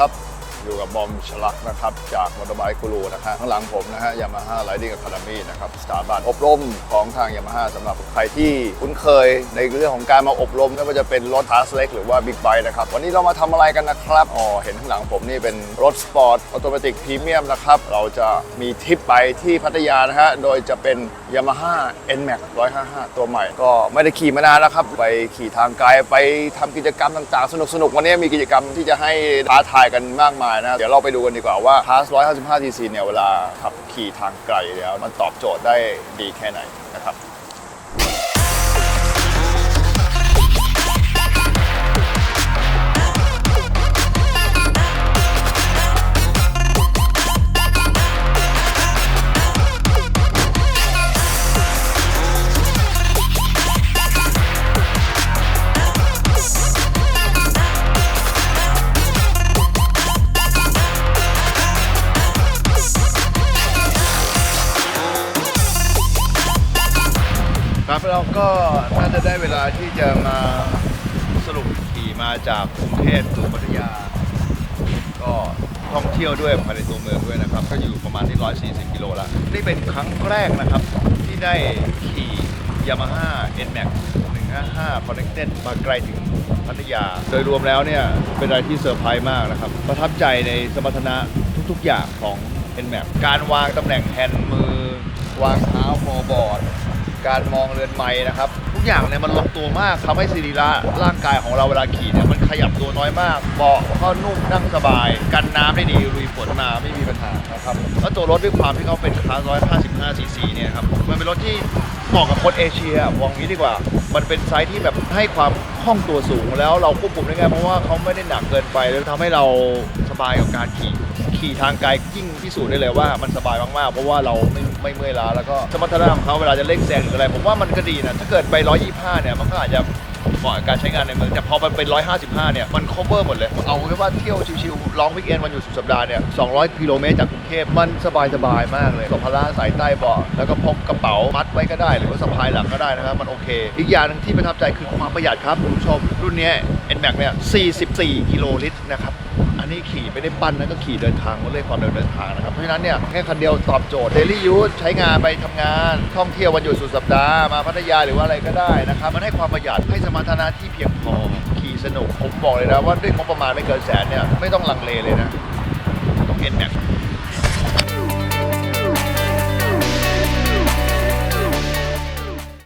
ครับ อยู่กับบอมชลักนะครับ จากมอเตอร์ไบค์กูรูนะฮะข้างหลังผมนะฮะยามาฮ่าไรดิ้งอะคาเดมี่นะครับสถาบันอบรมของทางยามาฮ่าสำหรับใครที่คุ้นเคยในเรื่องของการมาอบรมไม่ว่าจะเป็นรถคลาสเล็กหรือว่าบิ๊กไบค์นะครับ วันนี้เรามาทำอะไรกันนะครับอ๋อเห็นข้างหลังผมนี่เป็นรถสปอร์ตออโตเมติกพรีเมียมนะครับเราจะมีทริปไปที่พัทยานะฮะโดยจะเป็น Yamaha NMAX 155 ตัวใหม่ ก็ไม่ได้ขี่มานานแล้วครับ ไปขี่ทางไกลไปทำกิจกรรมต่างๆ สนุกๆวันนี้มีกิจกรรมที่จะให้ท้าทายกันมากมายนะ เดี๋ยวเราไปดูกันดีกว่าว่า Pass 155 cc เนี่ย เวลาขับขี่ทางไกลแล้ว มันตอบโจทย์ได้ดีแค่ไหนนะครับ ครับเราก็น่าจะได้เวลาที่จะมาสรุปขี่มาจากกรุงเทพสู่พัทยา ก็ท่องเที่ยวด้วยภายในตัวเมืองด้วยนะครับ ก็อยู่ประมาณที่ 140 กิโลล้วนี่เป็นครั้งแรกนะครับที่ได้ขี่ Yamaha NMAX 155 Connected มาไกลถึงพัทยา โดยรวมแล้วเนี่ยเป็นอะไรที่เซอร์ไพรส์มากนะครับ ประทับใจในสมรรถนะทุกๆอย่างของ NMAX การวางตำแหน่งแฮนด์มือ วางเท้าโฟบอร์ด การมองเรือนไม้นะครับ ทุกอย่างเนี่ยมันลงตัวมากทำให้สรีระร่างกายของเราเวลาขี่เนี่ยมันขยับตัวน้อยมากเบาะก็นุ่มนั่งสบาย กันน้ำได้ดีลุยฝนมาไม่มีปัญหานะครับแล้วตัวรถด้วยความที่เขาเป็นคลาส155ซีซีเนี่ยครับมันเป็นรถที่เหมาะกับคนเอเชียมองงี้ดีกว่า มันเป็นไซส์ที่แบบให้ความคล่องตัวสูงแล้วเราควบคุมได้ง่ายเพราะว่าเขาไม่ได้หนักเกินไปแล้วทำให้เราสบายกับการขี่ ขี่ทางไกลยิ่งพิสูจน์ได้เลยว่ามันสบายมากๆ เพราะว่าเราไม่ไม่เมื่อยล้าแล้วก็สมรรถนะของเขาเวลาจะเร่งแซงหรืออะไร ผมว่ามันก็ดีนะถ้าเกิดไป 125 เนี่ยมันก็อาจจะเหมาะกับการใช้งานในเมืองแต่พอมันเป็น 155 เนี่ย มัน cover หมดเลย เอาแค่ว่าเที่ยวชิวๆลองวิกเอนวันหยุดสุดสัปดาห์เนี่ย 200 กิโลเมตรจากกรุงเทพมันสบายๆมากเลยสัมภาระใส่ใต้เบาะแล้วก็พกกระเป๋ามัดไว้ก็ได้ หรือว่าสะพายหลังก็ได้นะครับ มันโอเค อีกอย่างหนึงที่ประทับใจคือความประหยัดครับคุณผู้ชมรุ่นนี้ NMAX เนี่ย 44 กิโลลิตรนะครับ นี้ขี่ไม่ได้ปั้นนะก็ขี่เดินทางก็เลยความเร็วเดินทางนะครับ เพราะฉะนั้นเนี่ยแค่คันเดียวตอบโจทย์เดลี่ยูสใช้งานไปทำงาน ท่องเที่ยววันหยุดสุดสัปดาห์มาพัทยาหรือว่าอะไรก็ได้นะครับมันให้ความประหยัดให้สมรรถนะที่เพียงพอขี่สนุกผมบอกเลยนะว่าด้วยงบประมาณไม่เกินแสนเนี่ยไม่ต้องลังเลเลยนะ